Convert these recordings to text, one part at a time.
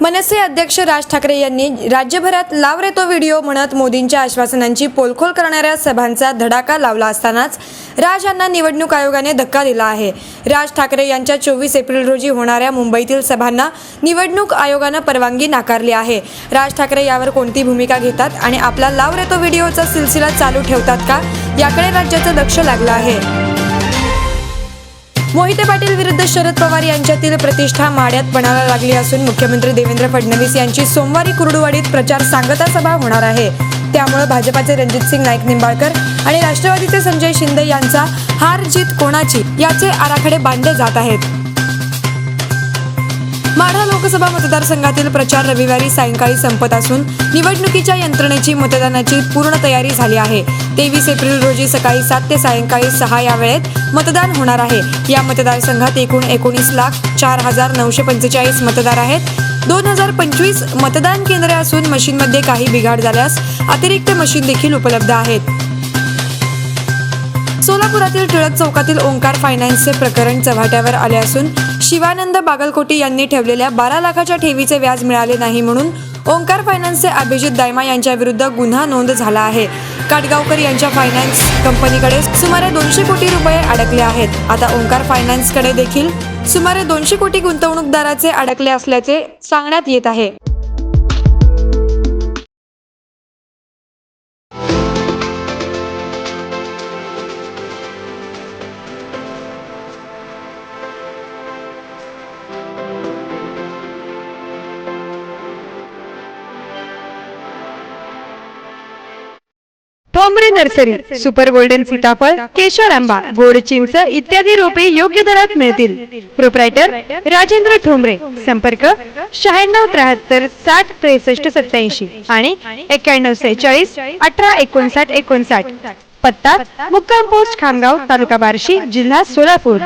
मनसे अध्यक्ष राज ठाकरे यांनी राज्यभरात लाव रे तो व्हिडिओ म्हणत मोदींच्या आश्वासनांची पोलखोल करणाऱ्या सभांचा धडाका लावला असतानाच राज यांना निवडणूक आयोगाने धक्का दिला आहे. राज ठाकरे यांच्या चोवीस एप्रिल रोजी होणाऱ्या मुंबईतील सभांना निवडणूक आयोगानं परवानगी नाकारली आहे. राज ठाकरे यावर कोणती भूमिका घेतात आणि आपला लाव रे तो व्हिडिओचा सिलसिला चालू ठेवतात का? याकडे राज्याचं लक्ष लागलं आहे. मोहिते पाटील विरुद्ध शरद पवार यांच्यातील प्रतिष्ठा माड्यात पणाला लागली असून मुख्यमंत्री देवेंद्र फडणवीस यांची सोमवारी कुर्डुवाडीत प्रचार सांगता सभा होणार आहे. त्यामुळे भाजपाचे रणजित सिंग नाईक निंबाळकर आणि राष्ट्रवादीचे संजय शिंदे यांचा हार जीत कोणाची याचे आराखडे बांधले जात आहेत. माढा लोकसभा मतदारसंघातील प्रचार रविवारी सायंकाळी संपत असून निवडणुकीच्या यंत्रणेची मतदानाची पूर्ण तयारी झाली आहे. तेवीस एप्रिल रोजी सकाळी सात ते सायंकाळी सहा या वेळेत मतदान होणार आहे. या मतदारसंघात एकूण एकोणीस लाख चार हजार नऊशे पंचेचाळीस मतदार आहेत. दोन हजार पंचवीस मतदान केंद्रे असून मशीनमध्ये काही बिघाड झाल्यास अतिरिक्त मशीन देखील उपलब्ध आहेत. सोलापुरातील टिळक चौकातील ओंकार फायनान्सचे प्रकरण चव्हाट्यावर आले असून शिवानंद बागलकोटी यांनी ठेवलेल्या बारा लाखाच्या ठेवीचे व्याज मिळाले नाही म्हणून ओंकार फायनान्सचे अभिजित दायमा यांच्या विरुद्ध गुन्हा नोंद झाला आहे. काटगावकर यांच्या फायनान्स कंपनीकडे सुमारे दोनशे कोटी रुपये अडकले आहेत. आता ओंकार फायनान्सकडे देखील सुमारे दोनशे कोटी गुंतवणूकदाराचे अडकले असल्याचे सांगण्यात येत आहे. ठोंबरे नर्सरी सुपर गोल्डन सीताफळ केशर आंबा गोड चिंच इत्यादी रोपे योग्य दरात मिळतील. प्रोप्रायटर राजेंद्र ठोंबरे. संपर्क शहाण्णव त्र्याहत्तर साठ त्रेसष्ट सत्याऐंशी आणि एक्क्याण्णव सेहेचाळीस अठरा एकोणसाठ एकोणसाठ. पत्ता मुक्काम पोस्ट खामगाव तालुका बार्शी जिल्हा सोलापूर.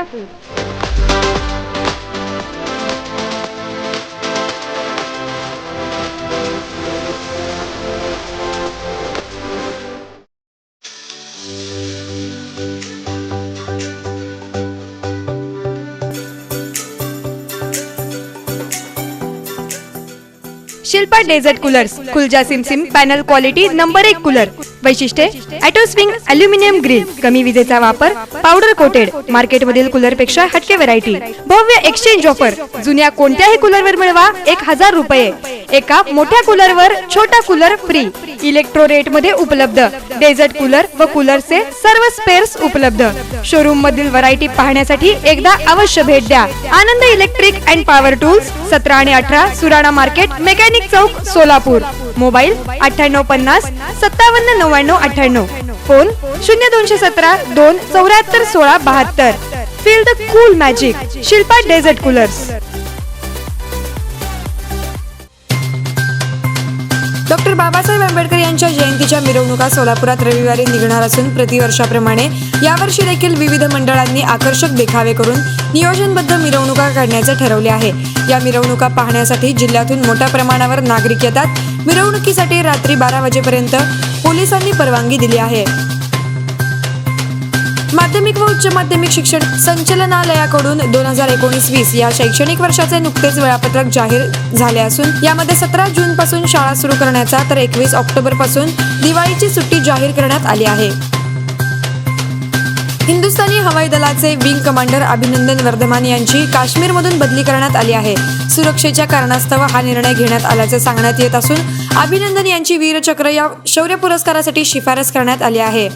शिल्पा डेझर्ट कूलर्स खुलजा सिमसिम पॅनल क्वालिटी नंबर एक कूलर. वैशिष्ट्ये ॲटोस्विंग अल्युमिनियम ग्रिल कमी विजेचा वापर पावडर कोटेड मार्केटमधील कूलरपेक्षा हटके व्हरायटी भव्य एक्सचेंज ऑफर जुन्या कोणत्याही कूलरवर मिळवा एक हजार रुपये. एका मोठ्या कूलरवर छोटा कूलर फ्री इलेक्ट्रो रेटमध्ये उपलब्ध डेझर्ट कूलर व कूलरचे सर्व स्पेअर्स उपलब्ध. शोरूम मधील व्हरायटी पाहण्यासाठी एकदा अवश्य भेट द्या. Anand electric and power tools सतरा आणि अठरा सुराणा मार्केट मेकॅनिक चौक सोलापूर. मोबाईल अठ्ठ्याण्णव पन्नास सत्तावन्न नऊ नव्याण्णव अठ्ठ्याण्णव. फोन शून्य दोनशे सतरा दोन चौऱ्याहत्तर सोळा बहात्तर. Feel the cool magic Shilpa desert coolers doctor Babasaheb Ambedkar यांच्या जयंतीच्या मिरवणुका सोलापुरात रविवारी निघणार असून प्रतिवर्षाप्रमाणे यावर्षी देखील विविध मंडळांनी आकर्षक देखावे करून नियोजनबद्ध मिरवणुका काढण्याचे ठरवले आहे. या मिरवणुका पाहण्यासाठी जिल्ह्यातून मोठ्या प्रमाणावर नागरिक येतात. मिरवणुकीसाठी रात्री बारा वाजेपर्यंत पोलिसांनी परवानगी दिली आहे. माध्यमिक व उच्च माध्यमिक शिक्षण संचलनालयाकडून दोन हजार एकोणीस वीस या शैक्षणिक वर्षाचे नुकतेच वेळापत्रक जाहीर झाले असून यामध्ये सतरा जून पासून शाळा सुरू करण्याचा तर एकवीस ऑक्टोबरपासून दिवाळीची सुट्टी जाहीर करण्यात आली आहे. हिंदुस्थानी हवाई दलाचे विंग कमांडर अभिनंदन वर्धमान यांची काश्मीरमधून बदली करण्यात आली आहे. सुरक्षेच्या कारणास्तव हा निर्णय घेण्यात आल्याचे सांगण्यात येत असून अभिनंदन यांची वीरचक्र या शौर्य पुरस्कारासाठी शिफारस करण्यात आली आहे.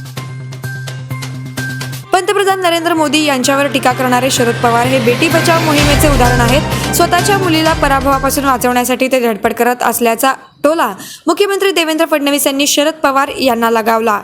पंतप्रधान नरेंद्र मोदी यांच्यावर टीका करणारे शरद पवार हे बेटी बचाव मोहिमेचे उदाहरण आहेत. स्वतःच्या मुलीला पराभवापासून वाचवण्यासाठी ते धडपड करत असल्याचा टोला मुख्यमंत्री देवेंद्र फडणवीस यांनी शरद पवार यांना लगावला.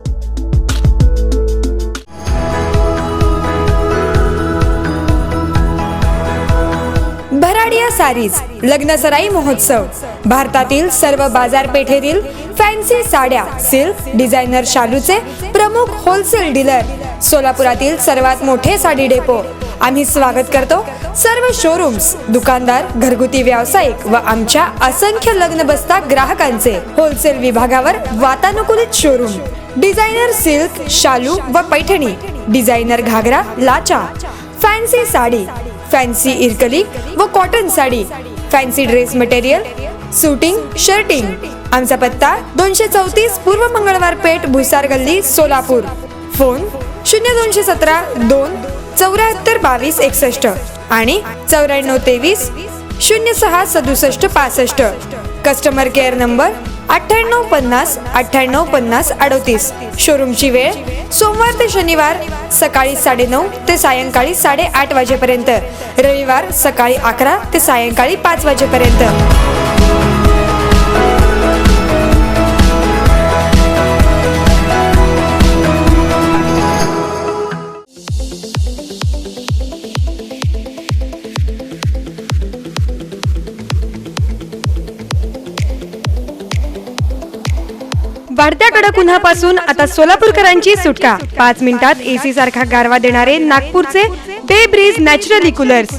भराडिया सारीज लग्नसराई महोत्सव. भारतातील सर्व बाजारपेठेतील फॅन्सी साड्या सिल्क डिझायनर शालूचे प्रमुख होलसेल डीलर सोलापुरातील सर्वात मोठे साडी डेपो. आम्ही स्वागत करतो सर्व शोरूम्स दुकानदार घरगुती व्यावसायिक व आमच्या असंख्य लग्न बसता ग्राहकांचे होलसेल विभागावर वातानुकूलित शोरूम डिझायनर सिल्क शालू व पैठणी डिझायनर घागरा लाचा. फॅन्सी साडी फॅन्सी इरकली व cotton sari fancy dress material suiting shirting. आमचा पत्ता दोनशे चौतीस पूर्व मंगळवार पेठ भुसार गल्ली सोलापूर. फोन शून्य दोनशे सतरा दोन चौऱ्याहत्तर बावीस एकसष्ट आणि चौऱ्याण्णव तेवीस शून्य सहा सदुसष्ट पासष्ट. कस्टमर केअर नंबर अठ्ठ्याण्णव पन्नास अठ्ठ्याण्णव पन्नास अडतीस. शोरूमची वेळ सोमवार ते शनिवार सकाळी साडेनऊ ते सायंकाळी साडेआठ वाजेपर्यंत. रविवार सकाळी अकरा ते सायंकाळी पाच वाजेपर्यंत. वाढत्या कडक उन्हापासून आता सोलापूरकरांची सुटका. पाच मिनिटात एसी सारखा गारवा देणारे नागपूरचे Bay Bridge naturally coolers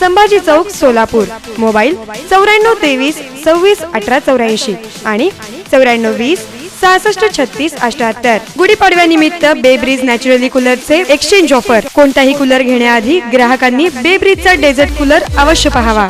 Sambhaji चौक सोलापूर. मोबाईल चौऱ्याण्णव तेवीस सव्वीस अठरा चौऱ्याऐंशी आणि चौऱ्याण्णव वीस सहासष्ट छत्तीस अठ्याहत्तर. गुढीपाडव्यानिमित्त बेब्रिज नॅचरली कूलरचे एक्सचेंज ऑफर कोणताही कूलर घेण्याआधी ग्राहकांनी बेब्रिजचा डेझर्ट कूलर अवश्य पहावा.